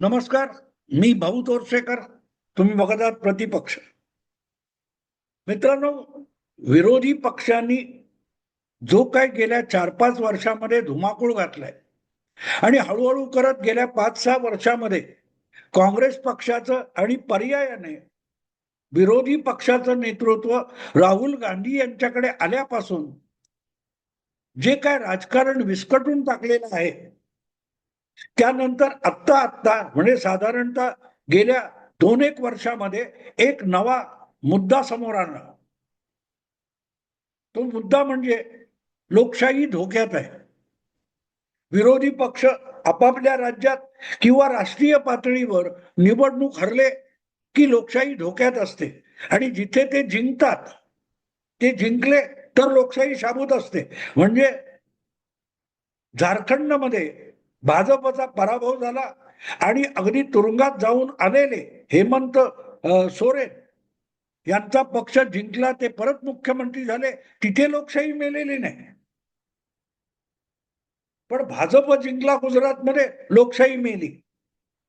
नमस्कार मी भाऊ तोरसेकर तुम्ही बघत आहात प्रतिपक्ष. मित्रांनो विरोधी पक्षांनी जो काय गेल्या चार पाच वर्षामध्ये धुमाकूळ घातलाय आणि हळूहळू करत गेल्या पाच सहा वर्षामध्ये काँग्रेस पक्षाचं आणि पर्यायाने विरोधी पक्षाचं नेतृत्व राहुल गांधी यांच्याकडे आल्यापासून जे काय राजकारण विस्कटून टाकलेलं आहे त्यानंतर आत्ता आत्ता म्हणजे साधारणतः गेल्या दोन एक वर्षामध्ये एक नवा मुद्दा समोर आणला तो मुद्दा म्हणजे लोकशाही धोक्यात आहे. विरोधी पक्ष आपापल्या राज्यात किंवा राष्ट्रीय पातळीवर निवडणूक हरले की लोकशाही धोक्यात असते. आणि जिथे ते जिंकतात ते जिंकले तर लोकशाही शाबूत असते. म्हणजे झारखंडमध्ये भाजपचा पराभव झाला आणि अगदी तुरुंगात जाऊन आलेले हेमंत सोरेन यांचा पक्ष जिंकला ते परत मुख्यमंत्री झाले. तिथे लोकशाही मेलेली नाही. पण भाजप जिंकला गुजरातमध्ये लोकशाही मेली.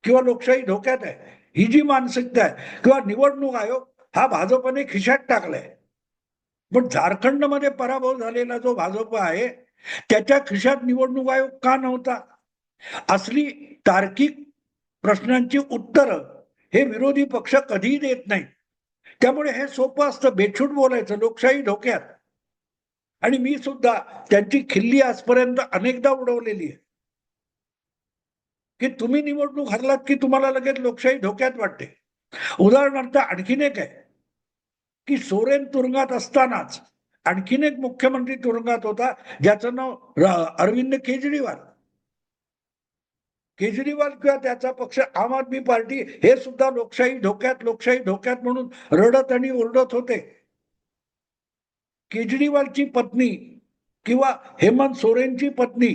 किंवा लोकशाही धोक्यात आहे. ही जी मानसिकता आहे. किंवा निवडणूक आयोग हा भाजपने खिशात टाकलाय. पण झारखंडमध्ये पराभव झालेला जो भाजप आहे त्याच्या खिशात निवडणूक आयोग का नव्हता? असली तार्किक प्रश्नांची उत्तरं हे विरोधी पक्ष कधीही देत नाही त्यामुळे हे सोपं असतं बेछूट बोलायचं लोकशाही धोक्यात. आणि मी सुद्धा त्यांची खिल्ली आजपर्यंत अनेकदा उडवलेली आहे. की तुम्ही निवडणूक हरलात की तुम्हाला लगेच लोकशाही धोक्यात वाटते. उदाहरणार्थ आणखीन एक आहे की सोरेन तुरुंगात असतानाच आणखीन एक मुख्यमंत्री तुरुंगात होता ज्याचं नाव अरविंद केजरीवाल. केजरीवाल किंवा त्याचा पक्ष आम आदमी पार्टी हे सुद्धा लोकशाही धोक्यात लोकशाही धोक्यात म्हणून रडत आणि ओरडत होते. केजरीवालची पत्नी किंवा हेमंत सोरेनची पत्नी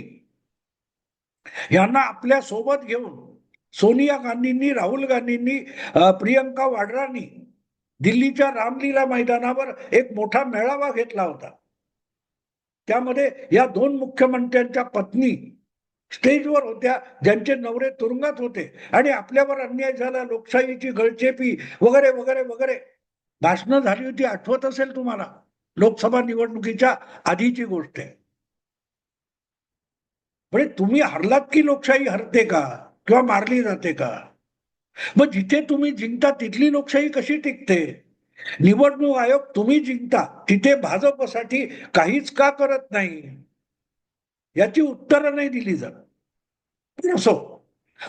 यांना आपल्यासोबत घेऊन सोनिया गांधींनी राहुल गांधींनी प्रियंका वाड्रांनी दिल्लीच्या रामलीला मैदानावर एक मोठा मेळावा घेतला होता. त्यामध्ये या दोन मुख्यमंत्र्यांच्या पत्नी स्टेजवर होत्या. ज्यांचे नवरे तुरुंगात होते. आणि आपल्यावर अन्याय झाला. लोकशाहीची गळचेपी वगैरे वगैरे वगैरे. भाषणं झाली होती. आठवत असेल तुम्हाला? लोकसभा निवडणुकीच्या आधीची गोष्ट आहे. म्हणजे तुम्ही हरलात की लोकशाही हरते का? किंवा मारली जाते का? मग जिथे तुम्ही जिंकता तिथली लोकशाही कशी टिकते? निवडणूक आयोग तुम्ही जिंकता तिथे भाजपसाठी काहीच का करत नाही? याची उत्तरं नाही दिली जात. असो.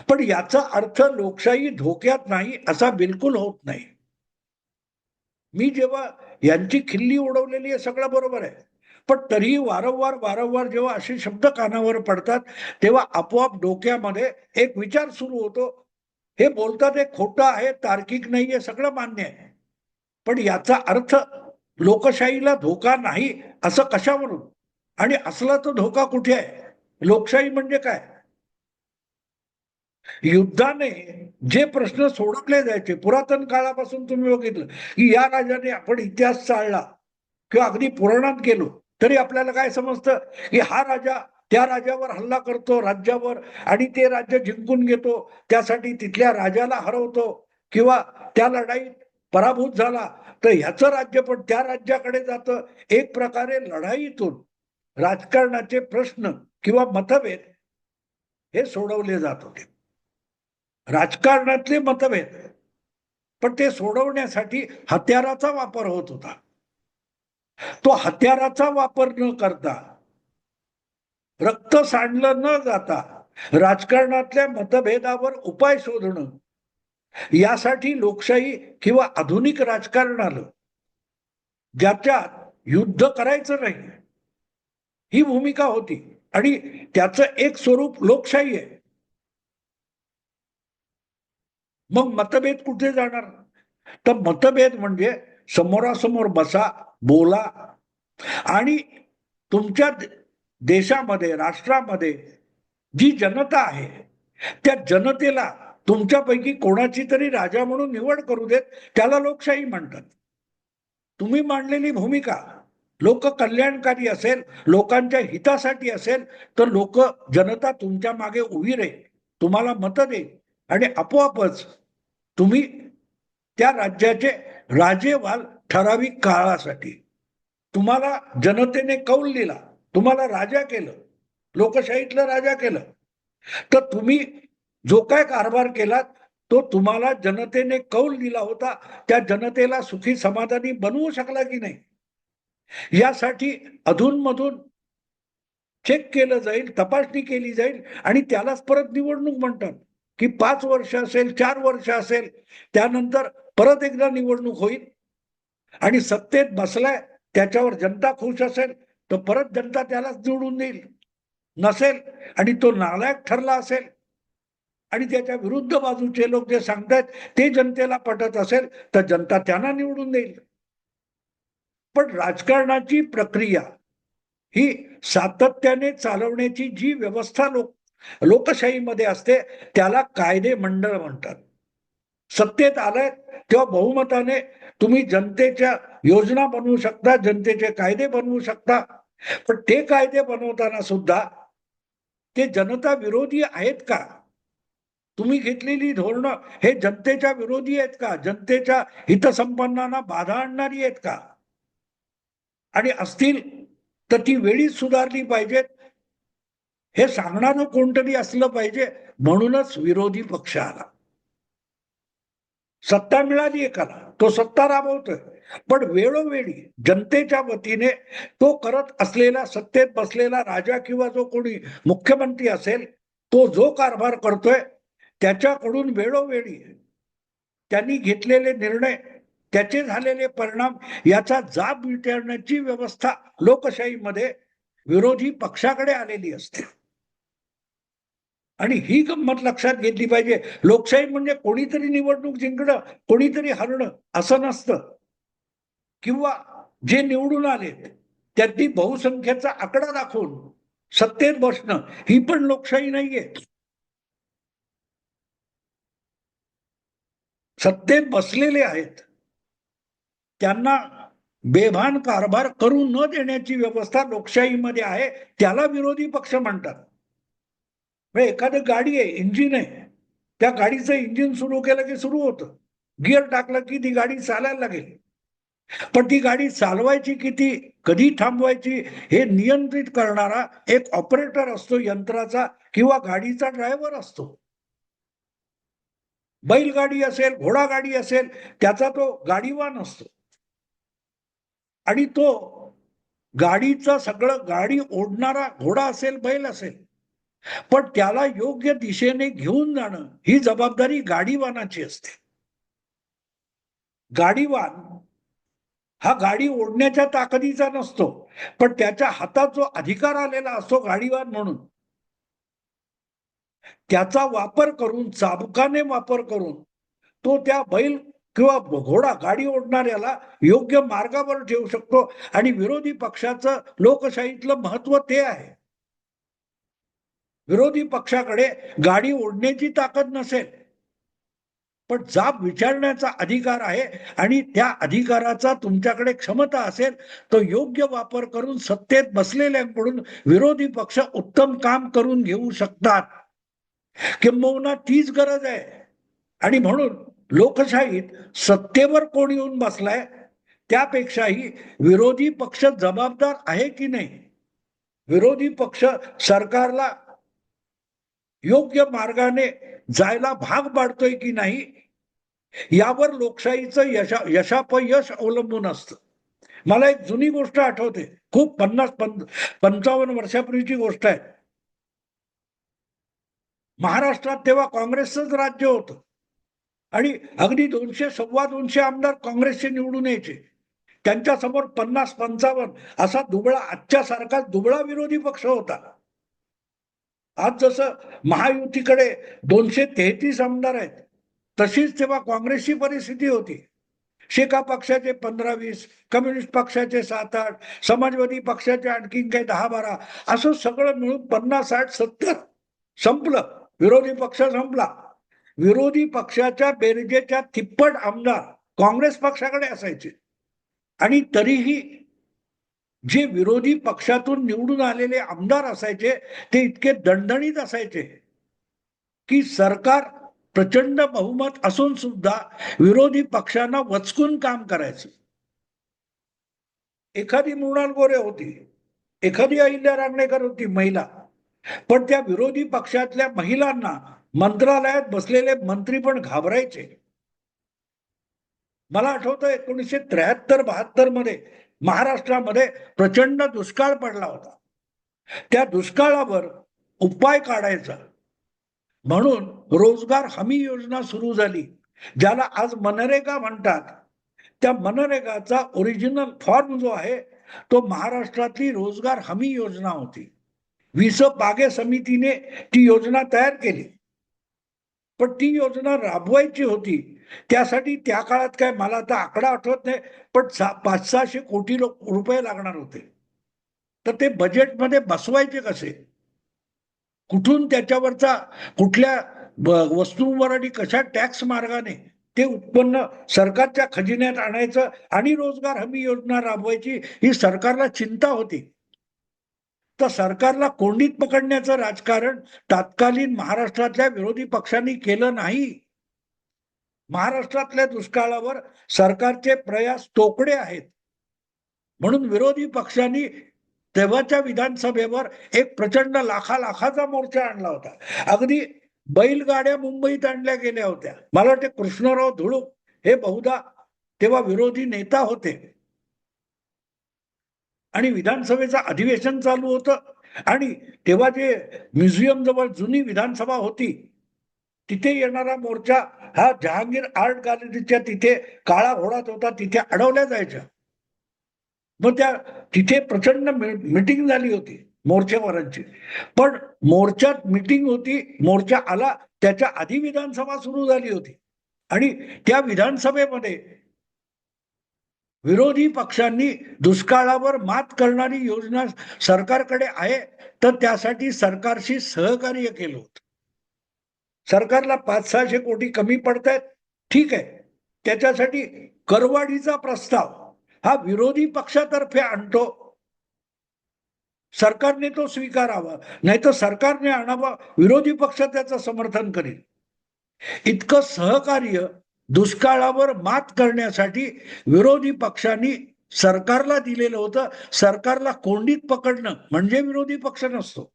पण याचा अर्थ लोकशाही धोक्यात नाही असा बिलकुल होत नाही. मी जेव्हा यांची खिल्ली उडवलेली आहे सगळं बरोबर आहे. पण तरीही वारंवार वारंवार जेव्हा असे शब्द कानावर पडतात तेव्हा आपोआप डोक्यामध्ये एक विचार सुरू होतो. हे बोलतात हे खोटं आहे तार्किक नाही आहे सगळं मान्य आहे. पण याचा अर्थ लोकशाहीला धोका नाही असं कशावरून? आणि असला तो धोका कुठे आहे? लोकशाही म्हणजे काय? युद्धाने जे प्रश्न सोडवले जायचे पुरातन काळापासून तुम्ही बघितलं की या राजाने आपण इतिहास चालला किंवा अगदी पुराणात गेलो तरी आपल्याला काय समजतं? की हा राजा त्या राजावर हल्ला करतो राज्यावर आणि ते राज्य जिंकून घेतो त्यासाठी तिथल्या राजाला हरवतो किंवा त्या लढाईत पराभूत झाला तर ह्याचं राज्य पण त्या राज्याकडे जातं. एक प्रकारे लढाईतून राजकारणाचे प्रश्न किंवा मतभेद हे सोडवले जात होते. राजकारणातले मतभेद पण ते सोडवण्यासाठी हत्याराचा वापर होत होता. तो हत्याराचा वापर न करता रक्त सांडलं न जाता राजकारणातल्या मतभेदावर उपाय शोधणं यासाठी लोकशाही किंवा आधुनिक राजकारण आलं ज्याच्यात युद्ध करायचं नाही. ही भूमिका होती. आणि त्याचं एक स्वरूप लोकशाही आहे. मग मतभेद कुठे जाणार? तर मतभेद म्हणजे समोरासमोर बसा बोला. आणि तुमच्या देशामध्ये राष्ट्रामध्ये जी जनता आहे त्या जनतेला तुमच्यापैकी कोणाची तरी राजा म्हणून निवड करू देत त्याला लोकशाही म्हणतात. तुम्ही मांडलेली भूमिका लोक कल्याणकारी असेल लोकांच्या हितासाठी असेल तर लोक जनता तुमच्या मागे उभी राहील. तुम्हाला मतं देईल. आणि आपोआपच तुम्ही त्या राज्याचे राजे व्हाल ठराविक काळासाठी. तुम्हाला जनतेने कौल दिला. तुम्हाला राजा केलं. लोकशाहीतलं राजा केलं. तर तुम्ही जो काय कारभार केलात तो तुम्हाला जनतेने कौल दिला होता. त्या जनतेला सुखी समाधानी बनवू शकला की नाही? यासाठी अधूनमधून चेक केलं जाईल तपासणी केली जाईल आणि त्यालाच परत निवडणूक म्हणतात की पाच वर्ष असेल चार वर्ष असेल त्यानंतर परत एकदा निवडणूक होईल. आणि सत्तेत बसलाय त्याच्यावर जनता खुश असेल तर परत जनता त्यालाच निवडून देईल. नसेल आणि तो नालायक ठरला असेल आणि त्याच्या विरुद्ध बाजूचे लोक जे सांगतायत ते जनतेला पटत असेल तर जनता त्यांना निवडून देईल. पण राजकारणाची प्रक्रिया ही सातत्याने चालवण्याची जी व्यवस्था लोक लोकशाहीमध्ये असते त्याला कायदे मंडळ म्हणतात. सत्तेत आलाय तेव्हा बहुमताने तुम्ही जनतेच्या योजना बनवू शकता जनतेचे कायदे बनवू शकता. पण ते कायदे बनवताना सुद्धा ते जनता विरोधी आहेत का? तुम्ही घेतलेली धोरणं हे जनतेच्या विरोधी आहेत का? जनतेच्या हितसंपन्नांना बाधा आणणारी आहेत का? आणि असतील तर ती वेळीच सुधारली पाहिजेत. हे सांगणारं कोणतरी असलं पाहिजे म्हणूनच विरोधी पक्ष आला. सत्ता मिळाली एकाला तो सत्ता राबवतोय. पण वेळोवेळी जनतेच्या वतीने तो करत असलेला सत्तेत बसलेला राजा किंवा जो कोणी मुख्यमंत्री असेल तो जो कारभार करतोय त्याच्याकडून वेळोवेळी त्यांनी घेतलेले निर्णय त्याचे झालेले परिणाम याचा जाब विचारण्याची व्यवस्था लोकशाहीमध्ये विरोधी पक्षाकडे आलेली असते. आणि ही गंमत लक्षात घेतली पाहिजे. लोकशाही म्हणजे कोणीतरी निवडणूक जिंकणं कोणीतरी हरणं असं नसतं. किंवा जे निवडून आलेत त्यांनी बहुसंख्येचा आकडा दाखवून सत्तेत बसणं ही पण लोकशाही नाहीये. सत्तेत बसलेले आहेत. त्यांना बेभान कारभार करू न देण्याची व्यवस्था लोकशाहीमध्ये आहे त्याला विरोधी पक्ष म्हणतात. एखादं गाडी आहे इंजिन आहे. त्या गाडीचं इंजिन सुरू केलं की सुरू होतं. गिअर टाकलं की ती गाडी चालायला लागेल. पण ती गाडी चालवायची किती कधी थांबवायची हे नियंत्रित करणारा एक ऑपरेटर असतो यंत्राचा किंवा गाडीचा ड्रायव्हर असतो. बैलगाडी असेल घोडागाडी असेल त्याचा तो गाडीवान असतो. आणि तो गाडीचा सगळं गाडी ओढणारा घोडा असेल बैल असेल पण त्याला योग्य दिशेने घेऊन जाणं ही जबाबदारी गाडीवानाची असते. गाडीवान हा गाडी ओढण्याच्या ताकदीचा नसतो पण त्याच्या हातात जो अधिकार आलेला असतो गाडीवान म्हणून त्याचा वापर करून चाबकाने वापर करून तो त्या बैल किंवा घोडा गाडी ओढणाऱ्याला योग्य मार्गावर ठेवू शकतो. आणि विरोधी पक्षाचं लोकशाहीतलं महत्त्व ते आहे. विरोधी पक्षाकडे गाडी ओढण्याची ताकद नसेल. पण जाब विचारण्याचा अधिकार आहे आणि त्या अधिकाराचा तुमच्याकडे क्षमता असेल तो योग्य वापर करून सत्तेत बसलेल्यांकडून विरोधी पक्ष उत्तम काम करून घेऊ शकतात. किंबहुना तीच गरज आहे. आणि म्हणून लोकशाहीत सत्तेवर कोण येऊन बसलाय त्यापेक्षाही विरोधी पक्ष जबाबदार आहे की नाही? विरोधी पक्ष सरकारला योग्य मार्गाने जायला भाग पाडतोय की नाही यावर लोकशाहीचं यशा यशापयश अवलंबून असतं. मला एक जुनी गोष्ट आठवते. खूप पन्नास पं पंचावन्न वर्षापूर्वीची गोष्ट आहे. महाराष्ट्रात तेव्हा काँग्रेसच राज्य होतं. आणि अगदी दोनशे सव्वा दोनशे आमदार काँग्रेसचे निवडून यायचे. त्यांच्यासमोर पन्नास पंचावन्न असा दुबळा आजच्या सारखा दुबळा विरोधी पक्ष होता. आज जसं महायुतीकडे दोनशे तेहतीस आमदार आहेत तशीच तेव्हा काँग्रेसची परिस्थिती होती. शेका पक्षाचे पंधरा वीस कम्युनिस्ट पक्षाचे सात आठ समाजवादी पक्षाचे आणखीन काही दहा बारा असं सगळं मिळून पन्नास साठ सत्तर संपलं. विरोधी पक्ष संपला. विरोधी पक्षाच्या बेरजेच्या तिप्पट आमदार काँग्रेस पक्षाकडे असायचे. आणि तरीही जे विरोधी पक्षातून निवडून आलेले आमदार असायचे ते इतके दणदणीत असायचे की सरकार प्रचंड बहुमत असून सुद्धा विरोधी पक्षांना वचकून काम करायचं. एखादी मृणाल गोरे होती एखादी अहिल्या रांगणेकर होती महिला. पण त्या विरोधी पक्षातल्या महिलांना मंत्रालयात बसलेले मंत्री पण घाबरायचे. मला आठवतं एकोणीसशे त्र्याहत्तर बहात्तरमध्ये महाराष्ट्रामध्ये प्रचंड दुष्काळ पडला होता. त्या दुष्काळावर उपाय काढायचा. म्हणून रोजगार हमी योजना सुरू झाली ज्याला आज मनरेगा म्हणतात. त्या मनरेगाचा ओरिजिनल फॉर्म जो आहे तो महाराष्ट्रातली रोजगार हमी योजना होती. विस बागे समितीने ती योजना तयार केली. पण ती योजना राबवायची होती. त्यासाठी त्या काळात काय मला आता आकडा आठवत नाही पण पाच सहाशे कोटी रुपये लागणार होते. तर ते बजेटमध्ये बसवायचे कसे? कुठून त्याच्यावरचा कुठल्या वस्तूंवर आणि कशा टॅक्स मार्गाने ते उत्पन्न सरकारच्या खजिन्यात आणायचं आणि रोजगार हमी योजना राबवायची ही सरकारला चिंता होती. तर सरकारला कोंडीत पकडण्याचं राजकारण तात्कालीन महाराष्ट्रातल्या विरोधी पक्षांनी केलं नाही. महाराष्ट्रातल्या दुष्काळावर सरकारचे प्रयास तोकडे आहेत. म्हणून विरोधी पक्षांनी तेव्हाच्या विधानसभेवर एक प्रचंड लाखा लाखाचा मोर्चा आणला होता. अगदी बैलगाड्या मुंबईत आणल्या गेल्या होत्या. मला वाटते कृष्णराव धुळू हे बहुधा तेव्हा विरोधी नेता होते. आणि विधानसभेचं अधिवेशन चालू होतं. आणि तेव्हा जे म्युझियम जवळ जुनी विधानसभा होती तिथे येणारा मोर्चा हा जहांगीर आर्ट गॅलरीच्या तिथे काळा घोडात होता तिथे अडवल्या जायच्या. मग त्या तिथे प्रचंड मिटिंग झाली होती मोर्चेवारांची पण मोर्चात मिटिंग होती मोर्चा आला त्याच्या आधी विधानसभा सुरू झाली होती. आणि त्या विधानसभेमध्ये विरोधी पक्षांनी दुष्काळावर मात करणारी योजना सरकारकडे आहे तर त्यासाठी सरकारशी सहकार्य केलं होतं. सरकारला पाच सहाशे कोटी कमी पडतायत ठीक आहे. त्याच्यासाठी करवाढीचा प्रस्ताव हा विरोधी पक्षातर्फे आणतो. सरकारने तो स्वीकारावा नाही तर सरकारने आणावा विरोधी पक्ष त्याचं समर्थन करेल. इतकं सहकार्य दुष्काळावर मात करण्यासाठी विरोधी पक्षांनी सरकारला दिलेलं होतं. सरकारला कोंडीत पकडणं म्हणजे विरोधी पक्ष नसतो.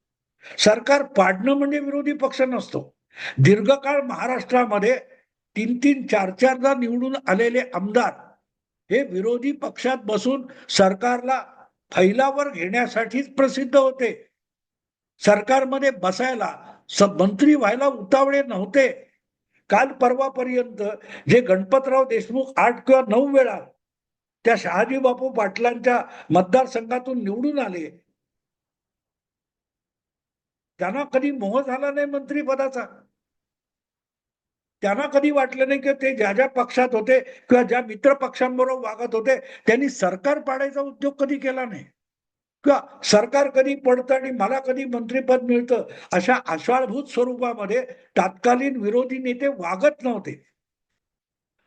सरकार पाडणं म्हणजे विरोधी पक्ष नसतो. दीर्घकाळ महाराष्ट्रामध्ये तीन तीन चार चारदा निवडून आलेले आमदार हे विरोधी पक्षात बसून सरकारला फैलावर घेण्यासाठीच प्रसिद्ध होते. सरकारमध्ये बसायला स- मंत्री व्हायला उतावळे नव्हते. काल परवापर्यंत जे गणपतराव देशमुख आठ किंवा नऊ वेळा त्या शहाजी बापू पाटलांच्या मतदारसंघातून निवडून आले त्यांना कधी मोह झाला नाही मंत्रीपदाचा? त्यांना कधी वाटलं नाही की ते ज्या ज्या पक्षात होते किंवा ज्या मित्र पक्षांबरोबर वागत होते त्यांनी सरकार पाडायचा उद्योग कधी केला नाही? किंवा सरकार कधी पडतं आणि मला कधी मंत्रीपद मिळतं? अशा आषाढभूत स्वरूपामध्ये तत्कालीन विरोधी नेते वागत नव्हते.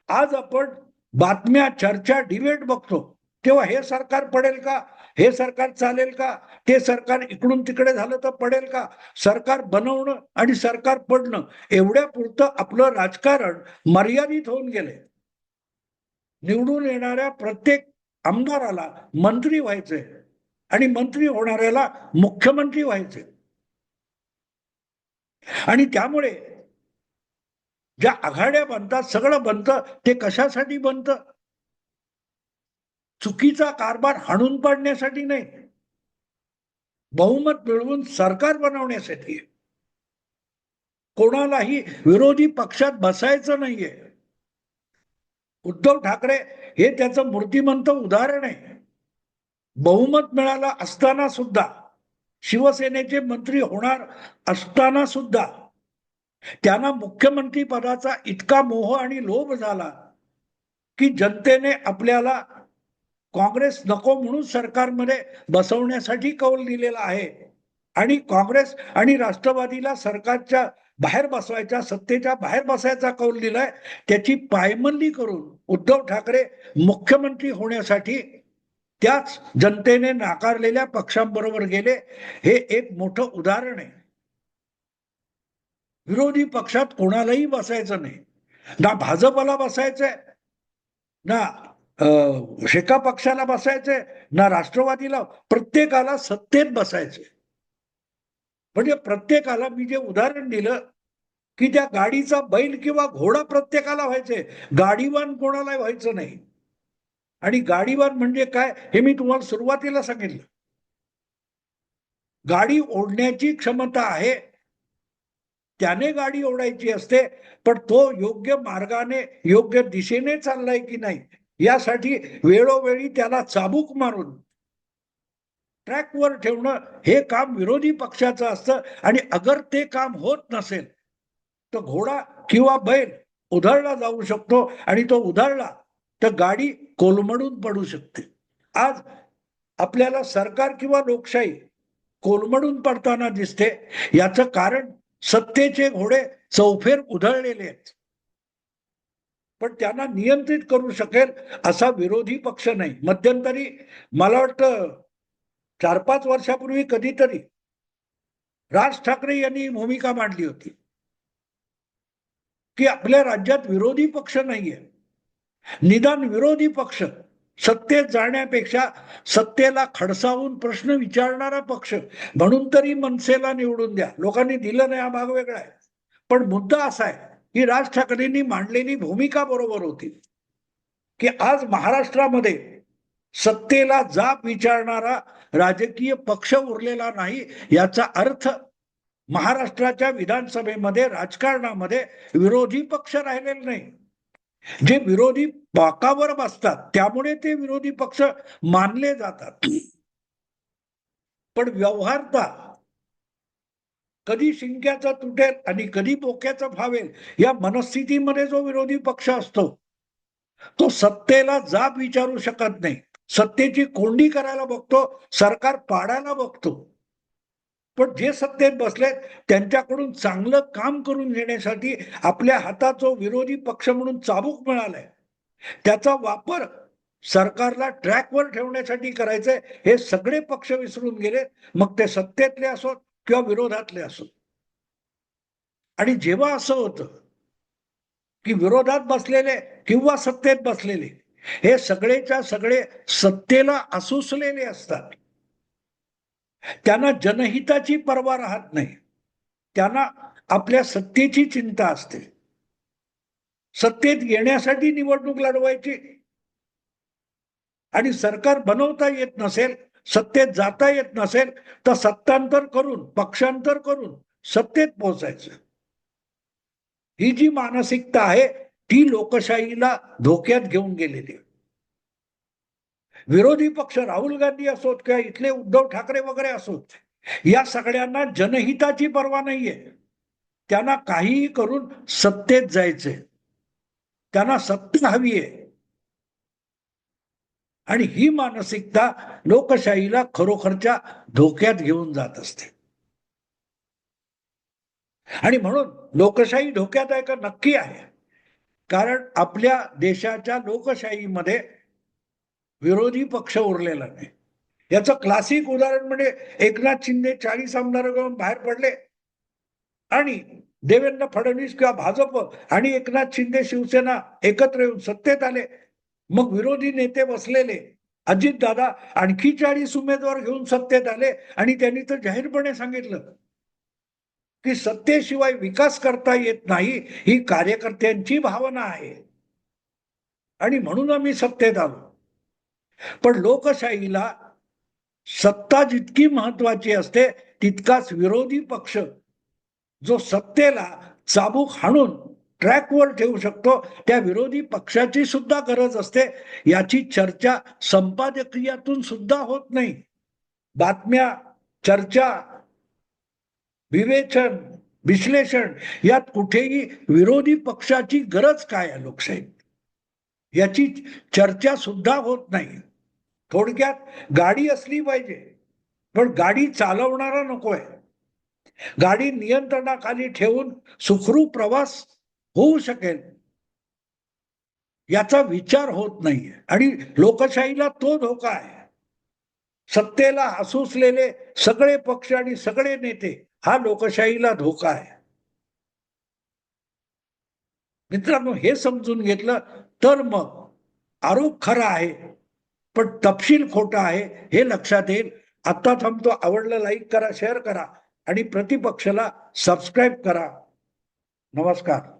आज आपण बातम्या चर्चा डिबेट बघतो. तेव्हा हे सरकार पडेल का? हे सरकार चालेल का? ते सरकार इकडून तिकडे झालं तर पडेल का? सरकार बनवणं आणि सरकार पडणं एवढ्या पुरतं आपलं राजकारण मर्यादित होऊन गेले निवडून येणाऱ्या प्रत्येक आमदाराला मंत्री व्हायचंय. आणि मंत्री होणाऱ्याला मुख्यमंत्री व्हायचे. आणि त्यामुळे ज्या आघाड्या बनतात सगळं बनतं ते कशासाठी बनतं? चुकीचा कारभार हाणून पाडण्यासाठी नाही. बहुमत मिळवून सरकार बनवण्यासाठी. कोणालाही विरोधी पक्षात बसायचं नाहीये. उद्धव ठाकरे हे त्याचं मूर्तिमंत उदाहरण आहे. बहुमत मिळाला असताना सुद्धा शिवसेनेचे मंत्री होणार असताना सुद्धा त्यांना मुख्यमंत्री पदाचा इतका मोह आणि लोभ झाला की जनतेने आपल्याला काँग्रेस नको म्हणून सरकारमध्ये बसवण्यासाठी कौल दिलेला आहे. आणि काँग्रेस आणि राष्ट्रवादीला सरकारच्या बाहेर बसवायच्या सत्तेच्या बाहेर बसायचा कौल दिलाय त्याची पायमल्ली करून उद्धव ठाकरे मुख्यमंत्री होण्यासाठी त्याच जनतेने नाकारलेल्या पक्षांबरोबर गेले हे एक मोठं उदाहरण आहे. विरोधी पक्षात कोणालाही बसायचं नाही. ना भाजपला बसायचंय ना शेका पक्षाला बसायचंय ना राष्ट्रवादीला प्रत्येकाला सत्तेत बसायचंय. म्हणजे प्रत्येकाला मी जे उदाहरण दिलं की त्या गाडीचा बैल किंवा घोडा प्रत्येकाला व्हायचंय. गाडीवान कोणाला व्हायचं नाही. आणि गाडीवान म्हणजे काय? हे मी तुम्हाला सुरुवातीला सांगितलं. गाडी ओढण्याची क्षमता आहे. त्याने गाडी ओढायची असते पण तो योग्य मार्गाने योग्य दिशेने चाललाय की नाही यासाठी वेळोवेळी त्याला चाबूक मारून ट्रॅकवर ठेवणं हे काम विरोधी पक्षाचं असतं. आणि अगर ते काम होत नसेल तर घोडा किंवा बैल उधळला जाऊ शकतो. आणि तो उधळला तर गाडी कोलमडून पडू शकते. आज आपल्याला सरकार किंवा लोकशाही कोलमडून पडताना दिसते. याचं कारण सत्तेचे घोडे चौफेर उधळलेले आहेत. पण त्यांना नियंत्रित करू शकेल असा विरोधी पक्ष नाही. मध्यंतरी मला वाटतं चार पाच वर्षापूर्वी कधीतरी राज ठाकरे यांनी भूमिका मांडली होती. की आपल्या राज्यात विरोधी पक्ष नाहीये. निदान विरोधी पक्ष सत्तेत जाण्यापेक्षा सत्तेला खडसावून प्रश्न विचारणारा पक्ष म्हणून तरी मनसेला निवडून द्या. लोकांनी दिलं नाही हा भाग वेगळा आहे. पण मुद्दा असा आहे की राज ठाकरेंनी मांडलेली भूमिका बरोबर होती. की आज महाराष्ट्रामध्ये सत्तेला जाब विचारणारा राजकीय पक्ष उरलेला नाही याचा अर्थ महाराष्ट्राच्या विधानसभेमध्ये राजकारणामध्ये विरोधी पक्ष राहिलेले नाही. जे विरोधी बाकावर बसतात त्यामुळे ते विरोधी पक्ष मानले जातात. पण व्यवहारता कधी शिंक्याचा तुटेल आणि कधी बोक्याचा फावेल या मनस्थितीमध्ये जो विरोधी पक्ष असतो तो सत्तेला जाब विचारू शकत नाही. सत्तेची कोंडी करायला बघतो सरकार पाडायला बघतो. पण जे सत्तेत बसलेत त्यांच्याकडून चांगलं काम करून घेण्यासाठी आपल्या हातात विरोधी पक्ष म्हणून चाबूक मिळालाय. त्याचा वापर सरकारला ट्रॅकवर ठेवण्यासाठी करायचंय हे सगळे पक्ष विसरून गेले मग ते सत्तेतले असोत किंवा विरोधातले असोत आणि जेव्हा असं होतं की विरोधात बसलेले किंवा सत्तेत बसलेले हे सगळेच्या सगळे सत्तेला असुसलेले असतात. त्यांना जनहिताची पर्वा राहत नाही. त्यांना आपल्या सत्तेची चिंता असते. सत्तेत येण्यासाठी निवडणूक लढवायची. आणि सरकार बनवता येत नसेल सत्तेत जाता येत नसेल तर सत्तांतर करून पक्षांतर करून सत्तेत पोहोचायचं. ही जी मानसिकता आहे ती लोकशाहीला धोक्यात घेऊन गेलेली आहे. विरोधी पक्ष राहुल गांधी असोत किंवा इथले उद्धव ठाकरे वगैरे असोत या सगळ्यांना जनहिताची पर्वा नाहीये. त्यांना काहीही करून सत्तेत जायचंय. त्यांना सत्ता हवी आहे आणि ही मानसिकता लोकशाहीला खरोखरच्या धोक्यात घेऊन जात असते. आणि म्हणून लोकशाही धोक्यात आहे का नक्की आहे. कारण आपल्या देशाच्या लोकशाहीमध्ये विरोधी पक्ष उरलेला नाही. याचं क्लासिक उदाहरण म्हणजे एकनाथ शिंदे चाळीस आमदार घेऊन बाहेर पडले. आणि देवेंद्र फडणवीस किंवा भाजप आणि एकनाथ शिंदे शिवसेना एकत्र येऊन सत्तेत आले. मग विरोधी नेते बसलेले अजित दादा आणखी चाळीस उमेदवार घेऊन सत्तेत आले आणि त्यांनी तर जाहीरपणे सांगितलं की सत्तेशिवाय विकास करता येत नाही ही कार्यकर्त्यांची भावना आहे. आणि म्हणून आम्ही सत्तेत आलो. पण लोकशाहीला सत्ता जितकी महत्वाची असते तितकाच विरोधी पक्ष जो सत्तेला चाबूक हाणून ट्रॅकवर ठेवू शकतो त्या विरोधी पक्षाची सुद्धा गरज असते. याची चर्चा संपादकीयातून सुद्धा होत नाही. बातम्या चर्चा विवेचन विश्लेषण यात कुठेही विरोधी पक्षाची गरज काय आहे लोकशाहीत? याची चर्चा सुद्धा होत नाही. थोडक्यात गाडी असली पाहिजे. पण गाडी चालवणारा नकोय. गाडी नियंत्रणाखाली ठेवून सुखरूप प्रवास होऊ शकेल. याचा विचार होत नाहीये. आणि लोकशाहीला तो धोका आहे. सत्तेला असुसलेले सगळे पक्ष आणि सगळे नेते हा लोकशाहीला धोका आहे. मित्रांनो हे समजून घेतलं तर मग आरोप खरा आहे. पण तपशील खोटा आहे हे लक्षात येईल. आत्ता थांबतो. आवडलं लाईक करा शेअर करा आणि प्रतिपक्षाला सबस्क्राईब करा. नमस्कार.